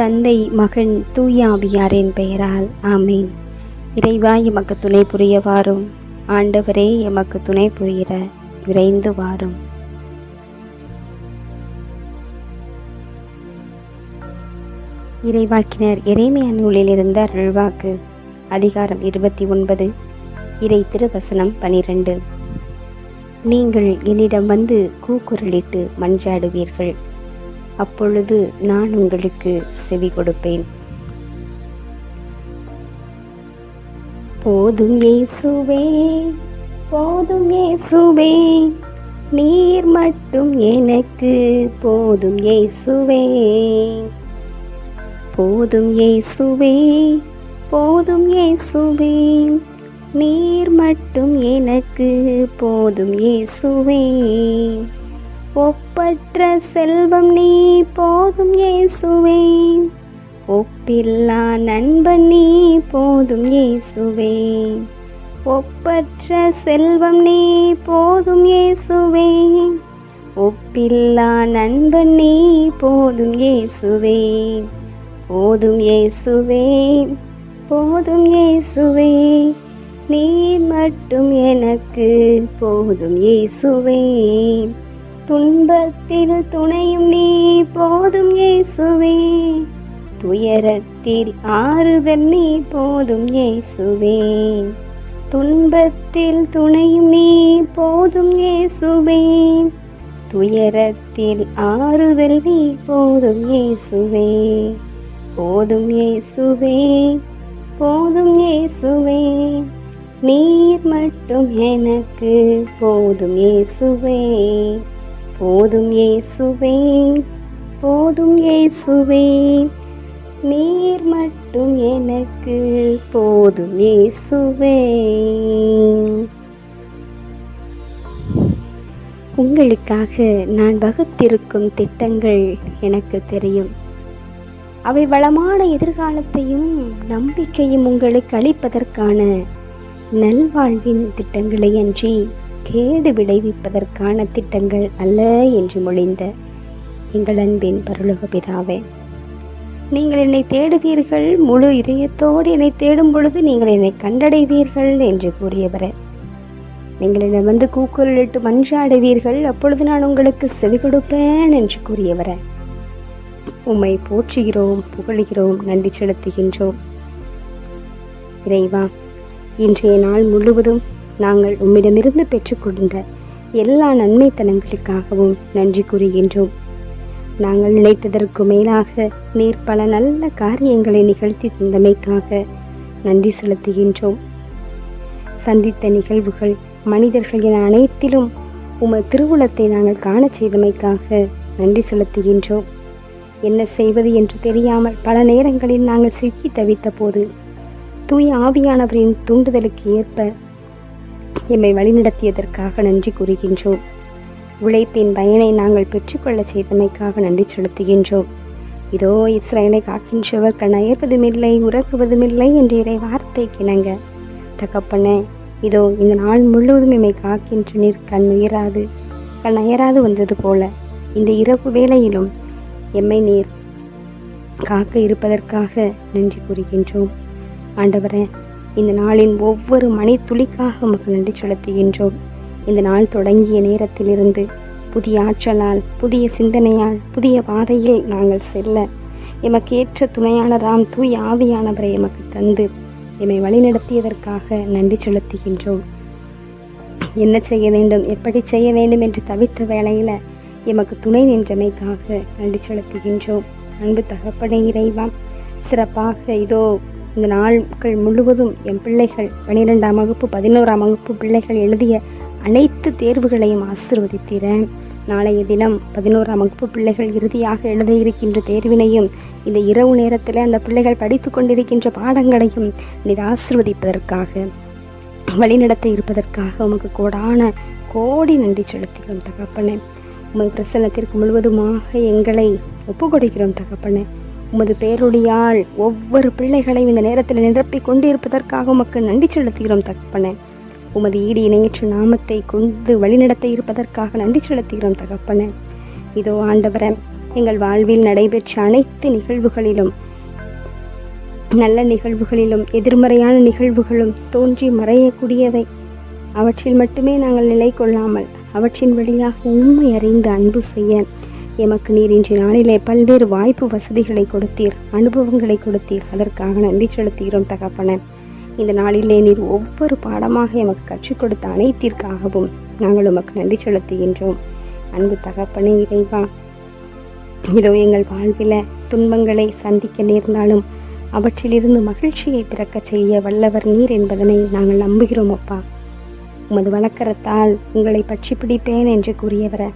தந்தை மகன் தூயாவியாரின் பெயரால் ஆமேன். இறைவா எமக்கு துணை புரிய வாரும். ஆண்டவரே எமக்கு துணை புரிகிற விரைந்து வாரும். இறைவாக்கினர் இறைமைய நூலில் இருந்த அருள்வாக்கு அதிகாரம் இருபத்தி ஒன்பது இறை திருவசனம் பனிரெண்டு. நீங்கள் என்னிடம் வந்து கூக்குரலிட்டு மன்றாடுவீர்கள். அப்பொழுது நான் உங்களுக்கு செவி கொடுப்பேன். போதும் இயேசுவே போதும் இயேசுவே நீர் மட்டும் எனக்கு போதும் இயேசுவே. போதும் இயேசுவே போதும் இயேசுவே நீர் மட்டும் எனக்கு போதும் இயேசுவே. ஒப்பற்ற செல்வம் நீ போதும் இயேசுவே. ஒப்பில்லா நண்பன் நீ போதும் இயேசுவே. ஒப்பற்ற செல்வம் நீ போதும் இயேசுவே. ஒப்பில்லா நண்பன் நீ போதும் இயேசுவே. போதும் இயேசுவே போதும் இயேசுவே. நீ மட்டும் எனக்கு போதும் இயேசுவே. துன்பத்தில் துணையும் நீ போதும் இயேசுவே. துயரத்தில் ஆறுதல் நீ போதும் இயேசுவே. துன்பத்தில் துணையும் நீ போதும் இயேசுவே. துயரத்தில் ஆறுதல் நீ போதும் இயேசுவே. போதும் இயேசுவே போதும் இயேசுவே. நீர் மட்டும் எனக்கு போதும் இயேசுவே. போதும் ஏசுவே போதும் ஏசுவே நீர் மட்டும் எனக்கு போதும் இயேசுவே. உங்களுக்காக நான் வகுத்திருக்கும் திட்டங்கள் எனக்கு தெரியும். அவை வளமான எதிர்காலத்தையும் நம்பிக்கையும் உங்களுக்கு அளிப்பதற்கான நல்வாழ்வின் திட்டங்களை அன்றி. கேடு விளைவிப்பதற்கான திட்டங்கள் அல்ல என்று மொழிந்த எங்கள் அன்பின் பரலோக பிதாவே நீங்கள் என்னை தேடுவீர்கள். முழு இதயத்தோடு என்னை தேடும் பொழுது நீங்கள் என்னை கண்டடைவீர்கள் என்று கூறியவர். நீங்கள் என்னை வந்து கூக்குரலிட்டு மன்றாடுவீர்கள். அப்பொழுது நான் உங்களுக்கு செவி கொடுப்பேன் என்று கூறியவர. உம்மை போற்றுகிறோம் புகழுகிறோம் நன்றி செலுத்துகின்றோம். இறைவா இன்றைய நாள் முழுவதும் நாங்கள் உம்மிடமிருந்து பெற்றுக்கொண்ட எல்லா நன்மைத்தனங்களுக்காகவும் நன்றி கூறுகின்றோம் நாங்கள் நினைத்ததற்கு மேலாக நீர் பல நல்ல காரியங்களை நிகழ்த்தி தந்தமைக்காக நன்றி செலுத்துகின்றோம். சந்தித்த நிகழ்வுகள் மனிதர்கள் என அனைத்திலும் உமது திருவுளத்தை நாங்கள் காணச் செய்தமைக்காக நன்றி செலுத்துகின்றோம். என்ன செய்வது என்று தெரியாமல் பல நேரங்களில் நாங்கள் சிக்கி தவித்த போது தூய ஆவியானவரின் தூண்டுதலுக்கு ஏற்ப எம்மை வழிநடத்தியதற்காக நன்றி கூறுகின்றோம். உழைப்பின் பயனை நாங்கள் பெற்றுக்கொள்ள செய்தமைக்காக நன்றி செலுத்துகின்றோம். இதோ இஸ்ரேலை காக்கின்றவர் கண் அயர்வதுமில்லை உறக்குவதுமில்லை என்ற இறை வார்த்தை கிணங்க. தகப்பனே இதோ இந்த நாள் முழுவதும் எம்மை காக்கின்ற நீர் கண் உயராது கண் அயராது வந்தது போல. இந்த இரவு வேளையிலும் எம்மை நீர் காக்க இருப்பதற்காக நன்றி கூறுகின்றோம். ஆண்டவரே இந்த நாளின் ஒவ்வொரு மணி துளிக்காக உமக்கு நன்றி செலுத்துகின்றோம். இந்த நாள் தொடங்கிய நேரத்திலிருந்து புதிய ஆற்றலால் புதிய சிந்தனையால் புதிய பாதையில் நாங்கள் செல்ல எமக்கு ஏற்ற துணையான ராம் தூய் ஆவியானவரை எமக்கு தந்து எம்மை வழிநடத்தியதற்காக நன்றி செலுத்துகின்றோம். என்ன செய்ய வேண்டும் எப்படி செய்ய வேண்டும் என்று தவித்த வேளையில் எமக்கு துணை நின்றமைக்காக நன்றி செலுத்துகின்றோம். அன்பு தகப்படை இறைவா சிறப்பாக இதோ இந்த நாட்கள் முழுவதும் என் பிள்ளைகள் பன்னிரெண்டாம் வகுப்பு பதினோராம் வகுப்பு பிள்ளைகள் எழுதிய அனைத்து தேர்வுகளையும் ஆசிர்வதித்திறேன் நாளைய தினம் பதினோராம் வகுப்பு பிள்ளைகள் இறுதியாக எழுத இருக்கின்ற தேர்வினையும் இந்த இரவு நேரத்தில் அந்த பிள்ளைகள் படித்து கொண்டிருக்கின்ற பாடங்களையும் நீர் ஆசிர்வதிப்பதற்காக வழிநடத்த இருப்பதற்காக உமக்கு கோடான கோடி நன்றி செலுத்துகிறோம் தகப்பனே. உமது பிரசன்னத்திற்கு முழுவதுமாக எங்களை ஒப்புக்கொடுக்கிறோம் தகப்பனே. உமது பேருடையாள் ஒவ்வொரு பிள்ளைகளையும் இந்த நேரத்தில் நிரப்பிக் கொண்டிருப்பதற்காக உமக்கு நன்றி செலுத்துகிறோம் தகப்பனே. உமது ஈடு இணையற்ற நாமத்தை கொண்டு வழிநடத்த இருப்பதற்காக நன்றி செலுத்துகிறோம் தகப்பனே. இதோ ஆண்டவரே எங்கள் வாழ்வில் நடைபெற்ற அனைத்து நிகழ்வுகளிலும் நல்ல நிகழ்வுகளிலும் எதிர்மறையான நிகழ்வுகளும் தோன்றி மறையக்கூடியவை. அவற்றில் மட்டுமே நாங்கள் நிலை கொள்ளாமல் அவற்றின் வழியாக உண்மை அறிந்து அன்பு செய்ய எமக்கு நீர் இன்றைய நாளிலே பல்வேறு வாய்ப்பு வசதிகளை கொடுத்தீர் அனுபவங்களை கொடுத்தீர். அதற்காக நன்றி செலுத்துகிறோம் தகப்பன. இந்த நாளிலே நீர் ஒவ்வொரு பாடமாக எமக்கு கற்றுக் கொடுத்த அனைத்திற்காகவும் நாங்கள் உமக்கு நன்றி செலுத்துகின்றோம். அன்பு தகப்பனே இறைவா இதோ எங்கள் வாழ்வில் துன்பங்களை சந்திக்க நேர்ந்தாலும் அவற்றிலிருந்து மகிழ்ச்சியை பிறக்கச் செய்ய வல்லவர் நீர் என்பதனை நாங்கள் நம்புகிறோம் அப்பா. உமது வழக்கரத்தால் உங்களை பற்றி பிடிப்பேன் என்று கூறியவரை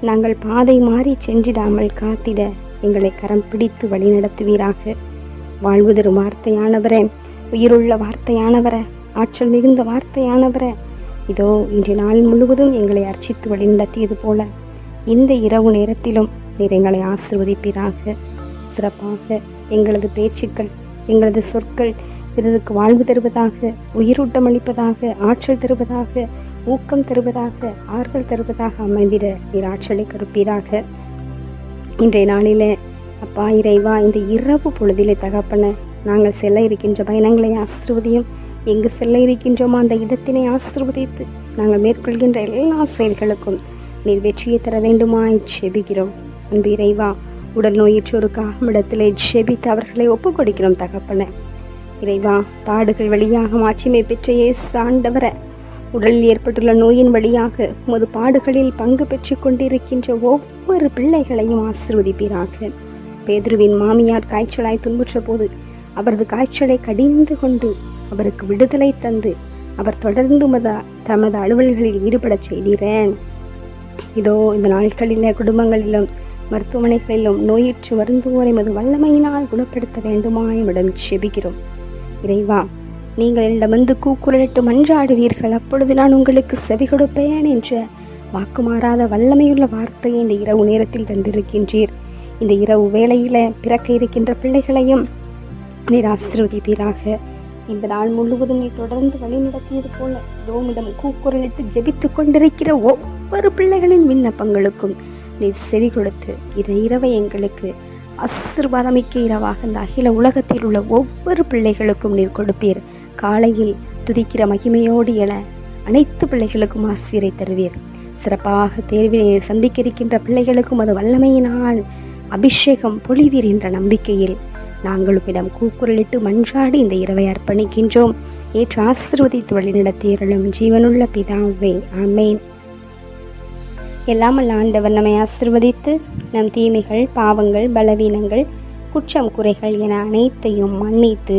நாங்கள் பாதை மாறி சென்றிடாமல் காத்திட எங்களை கரம் பிடித்து வழிநடத்துவீராக வாழ்வு தரும் வார்த்தையானவரே உயிருள்ள வார்த்தையானவர ஆற்றல் மிகுந்த வார்த்தையானவர. இதோ இன்று நாள் முழுவதும் எங்களை அர்ச்சித்து வழிநடத்தியது போல இந்த இரவு நேரத்திலும் நீர் எங்களை ஆசிர்வதிப்பீராக. சிறப்பாக எங்களது பேச்சுக்கள் எங்களது சொற்கள் பிறருக்கு வாழ்வு தருவதாக உயிரூட்டம் அளிப்பதாக ஆற்றல் தருவதாக ஊக்கம் தருவதாக ஆறுதல் தருவதாக அமைந்திட நீர் ஆற்றலை கருப்பீராக. இன்றைய நாளில் அப்பா இறைவா இந்த இரவு பொழுதிலே தகப்பன நாங்கள் செல்ல இருக்கின்ற பயணங்களை ஆசிர்வதியும் எங்கு செல்ல இருக்கின்றோமோ? அந்த இடத்தினை ஆசிர்வதித்து நாங்கள் மேற்கொள்கின்ற எல்லா செயல்களுக்கும் நீர் வெற்றியை தர வேண்டுமாய் செபிக்கிறோம். அன்பு இறைவா உடல் நோயுற்றோருக்காக இடத்திலே ஜெபித்து அவர்களை ஒப்புக் கொடுக்கிறோம் தகப்பன. இறைவா பாடுகள் வழியாக மாட்சிமை பெற்ற ஏ சாண்டவரை உடலில் ஏற்பட்டுள்ள நோயின் வழியாக உமது பாடுகளில் பங்கு பெற்று கொண்டிருக்கின்ற ஒவ்வொரு பிள்ளைகளையும் ஆசிர்வதிப்பீராக. பேதுருவின் மாமியார் காய்ச்சலாய் துன்புற்ற போது அவரது காய்ச்சலை கடிந்து கொண்டு அவருக்கு விடுதலை தந்து அவர் தொடர்ந்து மத தமது அலுவல்களில் ஈடுபடச் செய்தீரேன். இதோ இந்த நாட்களில் குடும்பங்களிலும் மருத்துவமனைகளிலும் நோயிற்று வருந்துவோரை மது வல்லமையினால் குணப்படுத்த வேண்டுமா எம்மிடம் செபிக்கிறோம். இறைவா நீங்கள் என்னிடமிருந்து கூக்குரலிட்டு மன்றாடுவீர்கள். அப்பொழுது நான் உங்களுக்கு செவி கொடுப்பேன் என்ற வாக்குமாறாத வல்லமையுள்ள வார்த்தையை இந்த இரவு நேரத்தில் தந்திருக்கின்றீர். இந்த இரவு வேளையில் பிறக்க இருக்கின்ற பிள்ளைகளையும் நீர் ஆசிர்வதிப்பீராக. இந்த நாள் முழுவதும் நீ தொடர்ந்து வழிநடத்தியது போல தோமிடம் கூக்குரலிட்டு ஜெபித்து கொண்டிருக்கிற ஒவ்வொரு பிள்ளைகளின் விண்ணப்பங்களுக்கும் நீர் செவி கொடுத்து இந்த இரவை எங்களுக்கு ஆசிர்வாதமிக்க இரவாக இந்த அகில உலகத்தில் உள்ள ஒவ்வொரு பிள்ளைகளுக்கும் நீர் கொடுப்பீர். காலையில் துதிக்கிற மகிமையோடு என அனைத்து பிள்ளைகளுக்கும் ஆசிரியரை தருவீர். சிறப்பாக தேர்வினை சந்திக்க இருக்கின்ற பிள்ளைகளுக்கும் அது வல்லமையினால் அபிஷேகம் பொழிவீர் என்ற நம்பிக்கையில் நாங்கள் உம்மிடம் கூக்குரலிட்டு மன்றாடி இந்த இரவை அர்ப்பணிக்கின்றோம். ஏற்று ஆசிர்வதித்து வழிநடத்தியர்களும் ஜீவனுள்ள பிதாவே ஆமேன். எல்லாமல் ஆண்டவர் நம்மை ஆசிர்வதித்து நம் தீமைகள் பாவங்கள் பலவீனங்கள் குற்றம் குறைகள் என அனைத்தையும் மன்னித்து